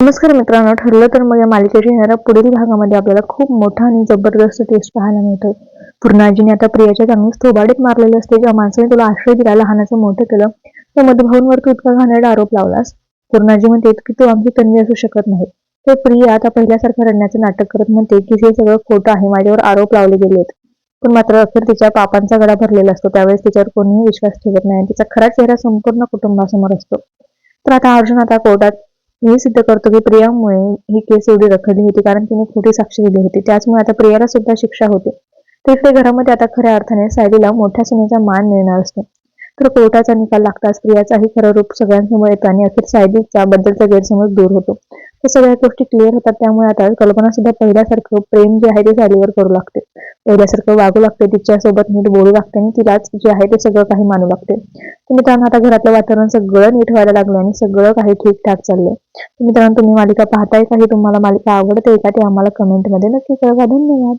नमस्कार मित्रांनो ठरलं तर मग या मालिकेच्या येणाऱ्या पुढील भागामध्ये आपल्याला खूप मोठा आणि जबरदस्त टेस्ट पाहायला मिळतोय. पूर्णाजीने आता प्रियाच्या चांगलीच थोबाडीत मारलेले असते ज्या माणसाने तुला आश्रय दिला लहानाचं मोठं केलं त्या मधुभाऊंवर तू इतका घाणेरडा आरोप लावलास. पूर्णाजी म्हणते की तू आमची तन्वी असू शकत नाही. तर प्रिया आता पहिल्यासारखं रडण्याचं नाटक करत म्हणते की हे सगळं खोटं आहे माझ्यावर आरोप लावले गेलेत. पण मात्र अखेर तिच्या पापांचा गडा भरलेला असतो. त्यावेळेस तिच्यावर कोणीही विश्वास ठेवत नाही आणि तिचा खरा चेहरा संपूर्ण कुटुंबासमोर असतो. तर आता अर्जुन आता कोर्टात हे सिद्ध करतो की प्रियामुळे ही केस एवढी रखडली होती कारण तिने खोटी साक्ष दिली होती. त्याचमुळे आता प्रियाला सुद्धा शिक्षा होते. तिकडे घरामध्ये आता खऱ्या अर्थाने सायलीला मोठ्या सुनेचा मान मिळणार असतो. तर कोर्टाचा निकाल लागताच प्रियाचाही खरं रूप सगळ्यांसमोर येतो आणि अखेर सायलीचा बद्दलचा गैरसमज दूर होतो. तर सगळ्या गोष्टी क्लिअर होतात त्यामुळे आता कल्पना सुद्धा पहिल्यासारखं प्रेम जे आहे ते सायलीवर करू लागते. एवढ्यासारखं वागू लागते तिच्यासोबत नीट बोलू लागते आणि तिलाच जे आहे ते सगळं काही मानू लागते. तर मित्रांनो आता घरातलं वातावरण सगळं नीट व्हायला लागलं आणि सगळं काही ठीकठाक चाललंय. तर मित्रांनो तुम्ही मालिका पाहताय काही तुम्हाला मालिका आवडते का? ते आम्हाला कमेंटमध्ये नक्की कळवा. धन्यवाद.